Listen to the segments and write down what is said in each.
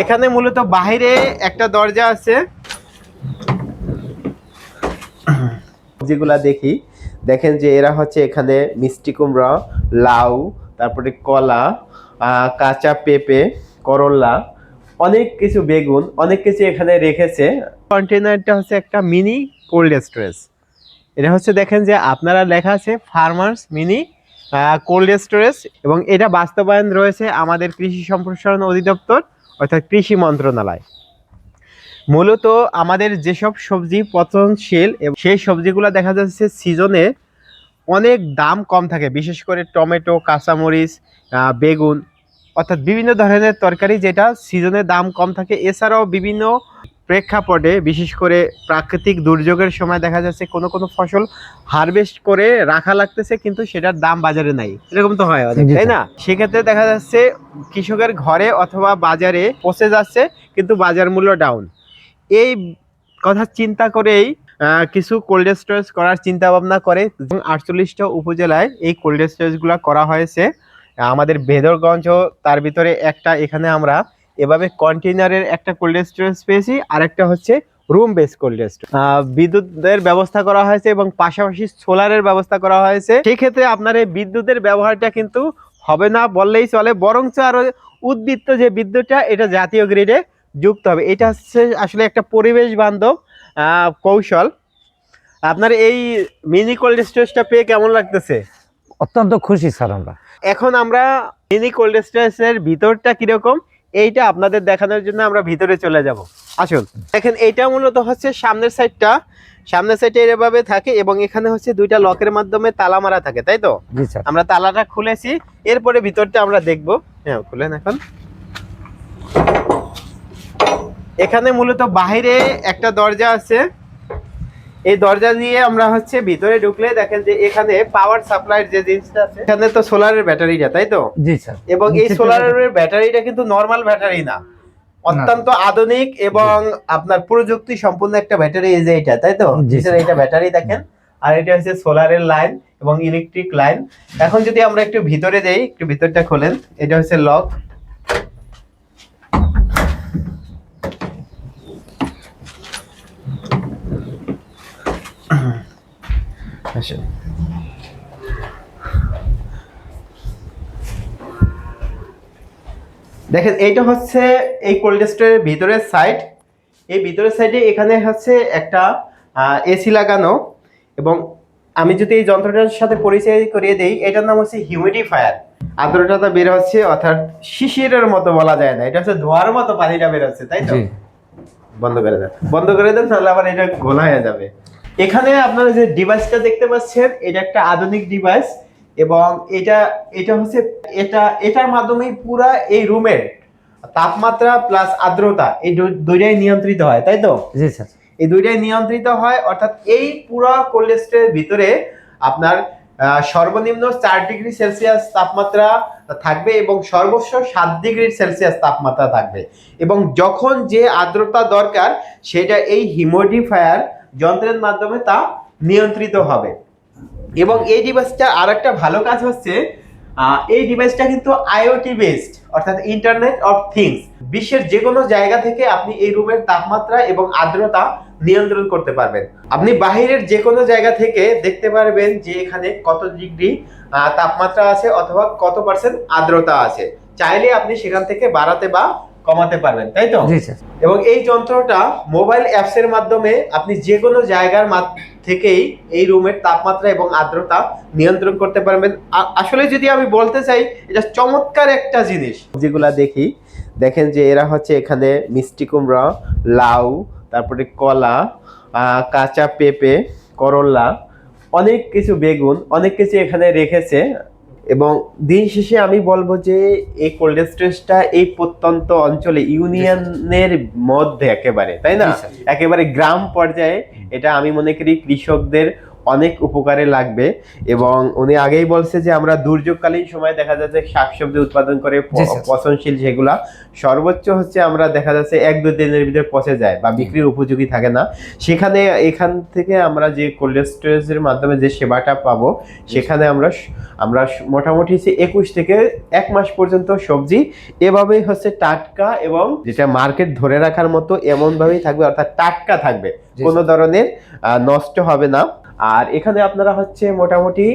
এখানে মূলত বাইরে একটা দরজা আছে। যেগুলা দেখি, দেখেন যে এরা হচ্ছে এখানে মিষ্টি কুমড়া লাউ, তারপরে কলা কাঁচা পেঁপে, করলা, অনেক কিছু বেগুন, অনেক কিছু এখানে রেখেছে। কন্টেনারটা হচ্ছে একটা মিনি কোল্ড স্টোরেজ। এটা হচ্ছে দেখেন যে আপনারা লেখা আছে ফার্মার্স মিনি কোল্ড স্টোরেজ এবং এটা বাস্তবায়ন রয়েছে আমাদের কৃষি সম্প্রসারণ অধিদপ্তর অর্থাৎ কৃষি মন্ত্রণালয়। মূলত আমাদের যেসব সবজি পচনশীল এবং সেই সবজিগুলো দেখা যাচ্ছে সিজনে অনেক দাম কম থাকে, বিশেষ করে টমেটো, কাঁচামরিচ বেগুন, অর্থাৎ বিভিন্ন ধরনের তরকারি যেটা সিজনে দাম কম থাকে। এছাড়াও বিভিন্ন প্রেক্ষাপটে বিশেষ করে প্রাকৃতিক দুর্যোগের সময় দেখা যাচ্ছে কোনো কোনো ফসল হারভেস্ট করে রাখা লাগতেছে কিন্তু সেটার দাম বাজারে নাই। এরকম তো হয় অনেক, তাই না? সেক্ষেত্রে দেখা যাচ্ছে কৃষকের ঘরে অথবা বাজারে পচে যাচ্ছে কিন্তু বাজার মূল্য ডাউন এই কথা চিন্তা করেই কিছু কোল্ড স্টোরেজ করার চিন্তা ভাবনা করে আটচল্লিশটা উপজেলায় এই কোল্ড স্টোরেজগুলো করা হয়েছে। আমাদের বেদরগঞ্জ তার ভিতরে একটা এখানে আমরা এভাবে কন্টেনারের একটা কোল্ড স্টোরেজ পেয়েছি আর একটা হচ্ছে রুম বেস কোল্ড স্টোরেজ বিদ্যুতের ব্যবস্থা করা হয়েছে এবং পাশাপাশি সোলারের ব্যবস্থা করা হয়েছে। সেই ক্ষেত্রে আপনার এই বিদ্যুতের ব্যবহারটা কিন্তু হবে না বললেই চলে বরঞ্চ আরও উদ্বৃত্ত যে বিদ্যুৎটা এটা জাতীয় গ্রিডে যুক্ত হবে। এটা হচ্ছে আসলে একটা পরিবেশ বান্ধব কৌশল। আপনার এই মিনি কোল্ড স্টোরেজটা পেয়ে কেমন লাগতেছে? অত্যন্ত খুশি স্যার আমরা। এখন আমরা মিনি কোল্ড স্টোরেজের ভিতরটা কীরকম? এইটা আপনাদের দেখানোর জন্য আমরা ভিতরে চলে যাব। আসুন। দেখেন এইটা মূলত হচ্ছে সামনের সাইডটা। সামনের সাইডে এভাবে থাকে এবং এখানে হচ্ছে দুইটা লকের মাধ্যমে তালা মারা থাকে তাই তো? আমরা তালাটা খুলেছি। এরপরে ভিতরটা আমরা দেখব। হ্যাঁ খুলেন এখন। এখানে মূলত বাইরে একটা দরজা আছে। এই দরজা দিয়ে আমরা হচ্ছে ভিতরে ঢুকলে দেখেন যে এখানে পাওয়ার সাপ্লাইয়ের যে জিনিসটা আছে এখানে তো সোলারের ব্যাটারিটা তাই তো? জি স্যার। এবং এই সোলারের ব্যাটারিটা কিন্তু নর্মাল ব্যাটারি না। অত্যন্ত আধুনিক এবং আপনার প্রযুক্তি সম্পূর্ণ একটা ব্যাটারি এই যে এটা তাই তো? জি, স্যার। এটা ব্যাটারি দেখেন। আর এটা হচ্ছে সোলারের লাইন এবং ইলেকট্রিক লাইন এখন যদি আমরা একটু ভিতরে যাই একটু ভিতরটা খোলেন এটা হচ্ছে লক আসুন। দেখেন এইটা হচ্ছে এই কোল্ড স্টোরের ভিতরের সাইড এই ভিতরের সাইডে এখানে হচ্ছে একটা এসি লাগানো এবং আমি যদি এই যন্ত্রটার সাথে পরিচয় করিয়ে দেই এটার নাম হচ্ছে হিউমিডিফায়ার আর্দ্রতা বের হচ্ছে অর্থাৎ শিশিরের মতো বলা যায় না। এটা হচ্ছে ধোয়ার মতো পানিটা বের হচ্ছে তাই তো? বন্ধ করে দেন। বন্ধ করে দেন তাহলে আবার এটা ঘোলা হয়ে যাবে। এখানে আপনারা যে ডিভাইসটা দেখতে পাচ্ছেন এটা একটা আধুনিক ডিভাইস এবং এটা এটা হচ্ছে এটা এটার মাধ্যমেই পুরা এই রুমের তাপমাত্রা প্লাস আর্দ্রতা এই দুইটাই নিয়ন্ত্রিত হয় তাই তো? জি স্যার। এই দুইটাই নিয়ন্ত্রিত হয় অর্থাৎ এই পুরা কোল্ড স্টোরের ভিতরে আপনার সর্বনিম্ন চার ডিগ্রি সেলসিয়াস তাপমাত্রা থাকবে এবং সর্বোচ্চ সাত ডিগ্রি সেলসিয়াস তাপমাত্রা থাকবে এবং যখন যে আর্দ্রতা দরকার সেটা এই হিমোডিফায়ার যন্ত্রের মাধ্যমে তা নিয়ন্ত্রিত হবে। এবং এই ডিভাইসটা আর একটা ভালো কাজ হচ্ছে এই ডিভাইসটা কিন্তু আইওটি বেসড, অর্থাৎ ইন্টারনেট অফ থিংস বিশ্বের যে কোনো জায়গা থেকে আপনি এই রুমের তাপমাত্রা এবং আর্দ্রতা নিয়ন্ত্রণ করতে পারবেন। আপনি বাহিরের যে কোনো জায়গা থেকে দেখতে পারবেন যে এখানে কত ডিগ্রি তাপমাত্রা আছে অথবা কত পার্সেন্ট আর্দ্রতা আছে। চাইলে আপনি সেখান থেকে বাড়াতে বা কমাতে পারবেন তাই তো? জি স্যার। এবং এই যন্ত্রটা মোবাইল অ্যাপসের মাধ্যমে আপনি যে কোনো জায়গার থেকেই এই রুমের তাপমাত্রা এবং আর্দ্রতা নিয়ন্ত্রণ করতে পারবেন। আসলে যদি আমি বলতে চাই এটা চমৎকার একটা জিনিস। যেগুলা দেখি দেখেন যে এরা হচ্ছে এখানে মিষ্টি কুমড়া লাউ তারপরে কলা কাঁচা পেঁপে করলা অনেক কিছু বেগুন অনেক কিছু এখানে রেখেছে। এবং দিন শেষে আমি বলব যে এই কোল্ড স্টোরেজটা এই প্রত্যন্ত অঞ্চলে ইউনিয়নের মধ্যে একেবারে তাই না? একেবারে গ্রাম পর্যায়ে এটা আমি মনে করি কৃষকদের অনেক উপকারে লাগবে এবং উনি আগেই বলছে যে আমরা দুর্যোগকালীন সময় দেখা যাচ্ছে শাকসবজি উৎপাদন করে। পচনশীল যেগুলা সর্বোচ্চ হচ্ছে আমরা দেখা যাচ্ছে এক দুই দিনের ভিতরে পচে যায় বা বিক্রির উপযোগী থাকে না। সেখানে এখান থেকে আমরা যে কোল্ড স্টোরেজের মাধ্যমে যে সেবাটা পাবো সেখানে আমরা আমরা মোটামুটি হচ্ছে একুশ থেকে এক মাস পর্যন্ত সবজি এভাবেই হচ্ছে টাটকা এবং যেটা মার্কেট ধরে রাখার মতো এমনভাবেই থাকবে অর্থাৎ টাটকা থাকবে। কোনো ধরনের নষ্ট হবে না। আর এখানে আপনারা হচ্ছে মোটামুটি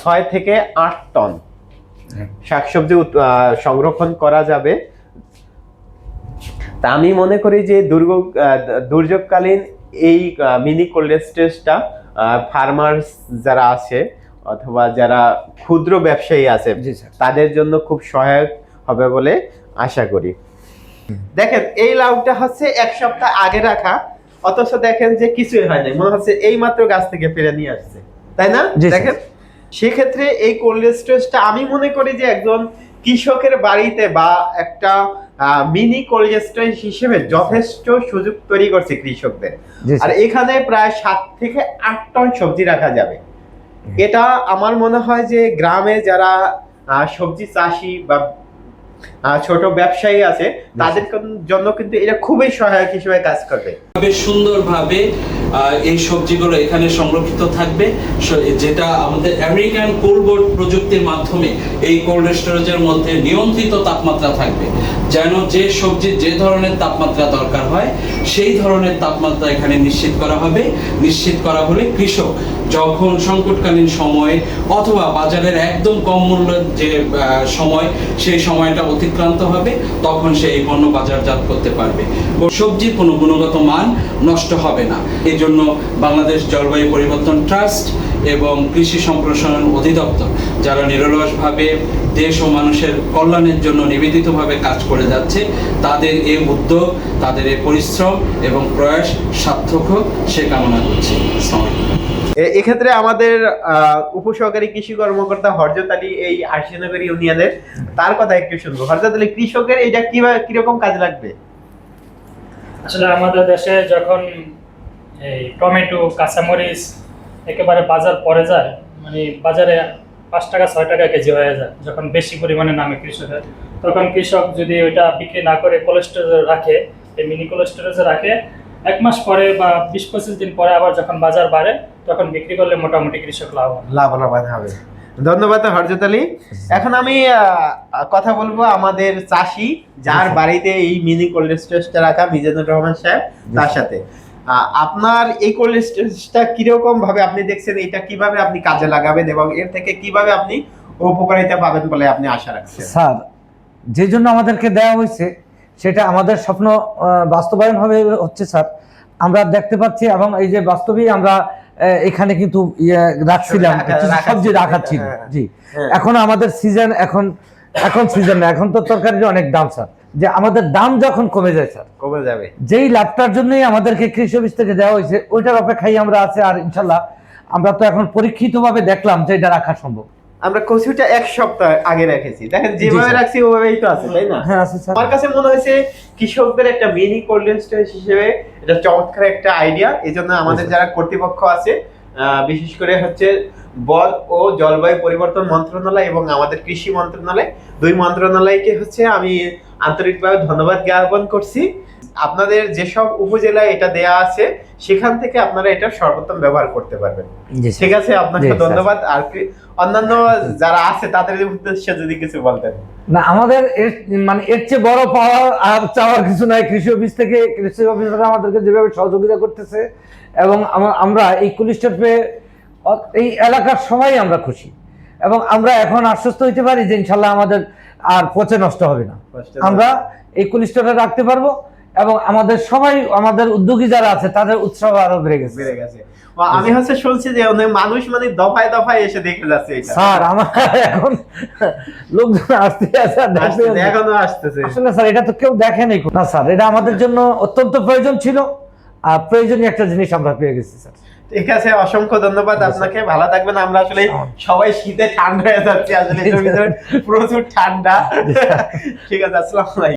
ছয় থেকে আট টন হ্যাঁ। শাকসবজি সংরক্ষণ করা যাবে। তা আমি মনে করি যে দুর্গ দুর্যোগকালীন এই মিনি কোল্ড স্টোরেজটা ফার্মার্স যারা আছে অথবা যারা ক্ষুদ্র ব্যবসায়ী আছে তাদের জন্য খুব সহায়ক হবে বলে আশা করি। দেখেন এই লাউটা হচ্ছে এক সপ্তাহ আগে রাখা অথচ দেখেন যে কিছুই হয় নাই। মনে হচ্ছে এই মাত্র গাছ থেকে পেরে নিয়ে আসছে। তাই না? দেখেন সেক্ষেত্রে এই কোল্ড স্টোরেজটা আমি মনে করি যে একজন কৃষকের বাড়িতে বা একটা মিনি কোল্ড স্টোরেজ হিসেবে যথেষ্ট সুযোগ তৈরি করছে কৃষকদের। আর এখানে প্রায় সাত থেকে আট টন সবজি রাখা যাবে। এটা আমার মনে হয় যে গ্রামে যারা সবজি চাষি বা ছোট ব্যবসায়ী আছে তাদের জন্য কিন্তু এটা খুবই সহায়ক হিসেবে কাজ করবে। বেশ সুন্দরভাবে এই সবজিগুলো এখানে সংরক্ষিত থাকবে। যেটা আমাদের আমেরিকান কোল্ড বোর্ড প্রযুক্তির মাধ্যমে এই কোল্ড স্টোরেজের মধ্যে নিয়ন্ত্রিত তাপমাত্রা থাকবে। যেন যে সবজির যে ধরনের তাপমাত্রা দরকার হয় সেই ধরনের তাপমাত্রা এখানে নিশ্চিত করা হবে। নিশ্চিত করা হলে কৃষক যখন সংকটকালীন সময়ে অথবা বাজারের একদম কম মূল্যের যে আহ, সময় সেই সময়টা অতিক্রান্ত হবে, তখন সে এই পণ্য বাজারজাত করতে পারবে। সবজির কোনো গুণগত মান নষ্ট হবে না। এজন্য জন্য বাংলাদেশ জলবায়ু পরিবর্তন ট্রাস্ট এবং কৃষি সম্প্রসারণ অধিদপ্তর যারা নিরলসভাবে দেশ ও মানুষের কল্যাণের জন্য নিবেদিতভাবে কাজ করে যাচ্ছে তাদের এই উদ্যোগ তাদের এই পরিশ্রম এবং প্রয়াস সার্থক হোক সে কামনা করছি। এক্ষেত্রে আমাদের আহ, উপসহকারী কৃষি কর্মকর্তা হরজত আলী এই আশিনগর ইউনিয়নের তার কথা একটু শুনব। হরজত আলী কৃষকের এটা কীভাবে কীরকম কাজ লাগবে? আসলে আমাদের দেশে যখন এই টমেটো কাঁচামরিচ একেবারে বাজার পড়ে যায় মানে বাজারে পাঁচ টাকা ছয় টাকা কেজি হয়ে যায় যখন বেশি পরিমাণে নামে কৃষকের। তখন কৃষক যদি ওইটা বিক্রি না করে কোল্ড স্টোরেজে রাখে এই মিনি কোল্ড স্টোরেজে রাখে এক মাস পরে বা বিশ পঁচিশ দিন পরে আবার যখন বাজার বাড়ে তখন বিক্রি করলে মোটামুটি কৃষক লাভ হয় লাভবান হবে। ধন্যবাদ হরজত আলী এখন আমি আহ, কথা বলব আমাদের চাষি যার বাড়িতে এই মিনি কোল্ড স্টোরেজটা রাখা মিজানুর রহমান সাহেব তার সাথে। আপনার এই কোল্ড স্টোরেজটা কীরকম ভাবে আপনি দেখছেন এটা কীভাবে আপনি কাজে লাগাবেন এবং এর থেকে কীভাবে আপনি উপকারিতা পাবেন বলে আপনি আশা রাখছেন? স্যার যে জন্য আমাদেরকে দেওয়া হয়েছে সেটা আমাদের স্বপ্ন বাস্তবায়ন হবে হচ্ছে স্যার। আমরা দেখতে পাচ্ছি এবং এই যে বাস্তবেই আমরা এখানে কিন্তু ইয়ে রাখছিলাম সবজি রাখা ছিল হ্যাঁ। জি। হ্যাঁ। এখন আমাদের সিজন এখন এখন সিজন না এখন তো তরকারির অনেক দাম স্যার। যে আমাদের দাম যখন কমে যায় স্যার। কমে যাবে। যেই লাভটার জন্যই আমাদেরকে কৃষি অফিস থেকে দেওয়া হয়েছে ওইটার অপেক্ষায় আমরা আছি আর ইনশাল্লাহ আমরা তো এখন পরীক্ষিতভাবে দেখলাম যে এটা রাখা সম্ভব। আমরা কচুটা এক সপ্তাহ আগে রেখেছি। দেখেন যেভাবে রাখছি ওভাবেই তো আছে তাই না? হ্যাঁ আছে স্যার। আমার কাছে মনে হয়েছে কৃষকদের একটা মিনি কোল্ড স্টোরেজ হিসেবে এটা চমৎকার একটা আইডিয়া এই জন্য আমাদের যারা কর্তৃপক্ষ আছে বিশেষ করে হচ্ছে বন ও জলবায়ু পরিবর্তন মন্ত্রণালয় এবং আমাদের কৃষি মন্ত্রণালয় দুই মন্ত্রণালয়কে হচ্ছে আমি আন্তরিকভাবে ধন্যবাদ জ্ঞাপন করছি। আপনাদের যেসব উপজেলায় এটা দেয়া আছে সেখান থেকে আপনারা এটা সর্বোত্তম ব্যবহার করতে পারবেন। ঠিক আছে আপনাকে ধন্যবাদ। আর অন্যান্য যারা আছে তাদের উদ্দেশ্যে যদি কিছু বলতেন। না আমাদের এর মানে এর চেয়ে বড় পাওয়ার আর চাওয়ার কিছু নাই। কৃষি অফিস থেকে কৃষি অফিসাররা আমাদেরকে যেভাবে সহযোগিতা করতেছে এবং আমরা এই কুলিস্টার পেয়ে এই এলাকার সবাই আমরা খুশি। এবং আমরা এখন আশ্বস্ত হইতে পারি যে ইনশাল্লাহ আমাদের আর পচে নষ্ট হবে না। আমরা এই কুলিস্টারে রাখতে পারব এবং আমাদের সবাই আমাদের উদ্যোগী যারা আছে তাদের উৎসাহ আরও বেড়ে গেছে। বেড়ে গেছে। আমি হচ্ছে শুনছি যে মানুষ মানে দফায় দফায় এসে দেখে যাচ্ছে স্যার আমার এখন লোকজন আসতে। এখনও আসতেছে। আসলে স্যার এটা তো কেউ দেখেনি না স্যার এটা আমাদের জন্য অত্যন্ত প্রয়োজন ছিল। প্রয়োজনীয় একটা জিনিস আমরা পেয়ে গেছি স্যার। ঠিক আছে অসংখ্য ধন্যবাদ আপনাকে। ভালো থাকবেন। আমরা আসলে সবাই শীতে ঠান্ডা হয়ে যাচ্ছি। আসলে প্রচুর ঠান্ডা। ঠিক আছে আসলাম আলাইকুম।